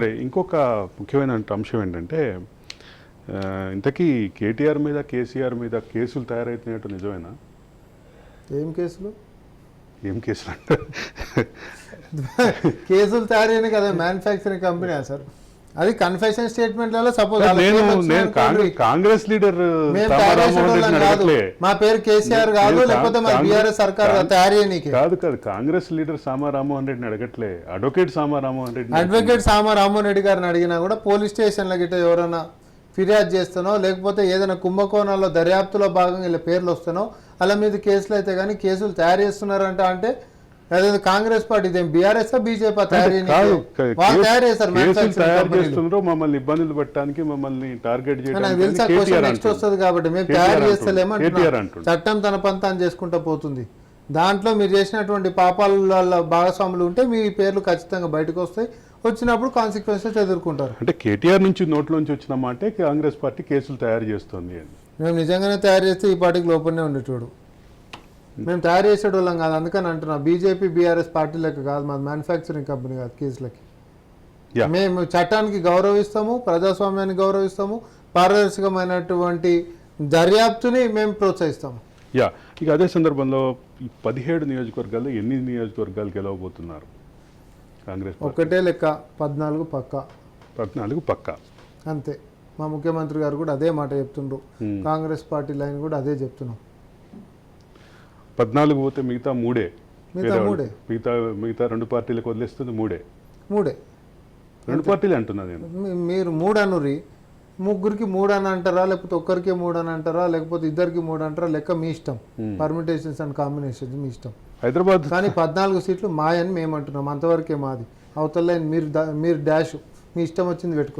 ఇంకొక ముఖ్యమైన అంశం ఏంటంటే ఇంతకీ కేటీఆర్ మీద కేసీఆర్ మీద కేసులు తయారవుతున్నట్టు నిజమేనా? ఏం కేసులు? ఏం కేసులు అంటే కేసులు తయారైన కదా మ్యానుఫ్యాక్చరింగ్ కంపెనీ సార్? అది కన్ఫెషన్ స్టేట్మెంట్లలో సపోజ్ నేను కాంగ్రెస్ లీడర్ మా పేరు కేసీఆర్ కాదు లేకపోతే మా బీఆర్ఎస్ సర్కార్ తయారు కాదు కాదు. కాంగ్రెస్ లీడర్ సామా రామ్మోహన్ రెడ్డిని అడగట్లే. అడ్వకేట్ సామా రామ్మోహన్ రెడ్డి అడ్వకేట్ సామా రామ్మోహన్ రెడ్డి గారిని అడిగినా కూడా పోలీస్ స్టేషన్ల గిట్ట ఎవరైనా ఫిర్యాదు చేస్తానో లేకపోతే ఏదైనా కుంభకోణాల్లో దర్యాప్తులో భాగంగా ఇలా పేర్లు వస్తానో అలా మీద కేసులు అయితే కానీ కేసులు తయారు చేస్తున్నారంట అంటే అదే కాంగ్రెస్ పార్టీ ఇదేం బీఆర్ఎస్ బీజేపీ తయారు వాళ్ళు చేస్తారు తయారు. చేస్తున్నారు మమ్మల్ని ఇబ్బందులు పెట్టడానికి మమ్మల్ని టార్గెట్ నాకు చేయడానికి నెక్స్ట్. వస్తుంది కాబట్టి మేము తయారు అంటుండు. చేస్తలేము కేటీఆర్ అంటున్నా. అంటుండు. చట్టం తన పంతాన్ని చేసుకుంటూ పోతుంది దాంట్లో మీరు చేసినటువంటి పాపాల భాగస్వాములు ఉంటే మీ పేర్లు ఖచ్చితంగా బయటకు వస్తాయి వచ్చినప్పుడు కాన్సిక్వెన్సెస్ ఎదుర్కొంటారు అంటే కేటీఆర్ నుంచి నోట్లోంచి వచ్చిన మాటే కాంగ్రెస్ పార్టీ కేసులు తయారు చేస్తుంది మేము నిజంగానే తయారు చేస్తే ఈ పార్టీకి లోపలనే ఉండేటోడు మేము తయారు చేసేటోళ్ళం కాదు అందుకని అంటున్నా. బీజేపీ బీఆర్ఎస్ పార్టీ లెక్క కాదు మాది మ్యానుఫ్యాక్చరింగ్ కంపెనీ కాదు కేసులకి. మేము చట్టానికి గౌరవిస్తాము ప్రజాస్వామ్యాన్ని గౌరవిస్తాము పారదర్శకమైనటువంటి దర్యాప్తుని మేము ప్రోత్సహిస్తాము. యా. ఇక అదే సందర్భంలో ఈ పదిహేడు నియోజకవర్గాల్లో ఎన్ని నియోజకవర్గాలు గెలవబోతున్నారు? కాంగ్రెస్ ఒక్కటే లెక్క పద్నాలుగు పక్క. పద్నాలుగు పక్క. అంతే. మా ముఖ్యమంత్రి గారు కూడా అదే మాట చెప్తుండ్రు. కాంగ్రెస్ పార్టీ లైన్ కూడా అదే చెప్తున్నాం. పద్నాలుగు పోతే మిగతా మూడే. మిగతా మూడే. మిగతా మిగతా రెండు పార్టీలకు వదిలేస్తుంది మూడే. మూడే. రెండు పార్టీలు అంటున్నా నేను. మీరు మూడు అనురి ముగ్గురికి మూడు అని అంటారా లేకపోతే ఒక్కరికి మూడు అని అంటారా లేకపోతే ఇద్దరికి మూడు అంటారా లెక్క మీ ఇష్టం. పర్మిటేషన్స్ అండ్ కాంబినేషన్స్ మీ ఇష్టం. హైదరాబాద్ కానీ పద్నాలుగు సీట్లు మాయని మేము అంటున్నాం అంతవరకే మాది. అవతల మీరు మీరు డాష్. మీ ఇష్టం వచ్చింది పెట్టుకో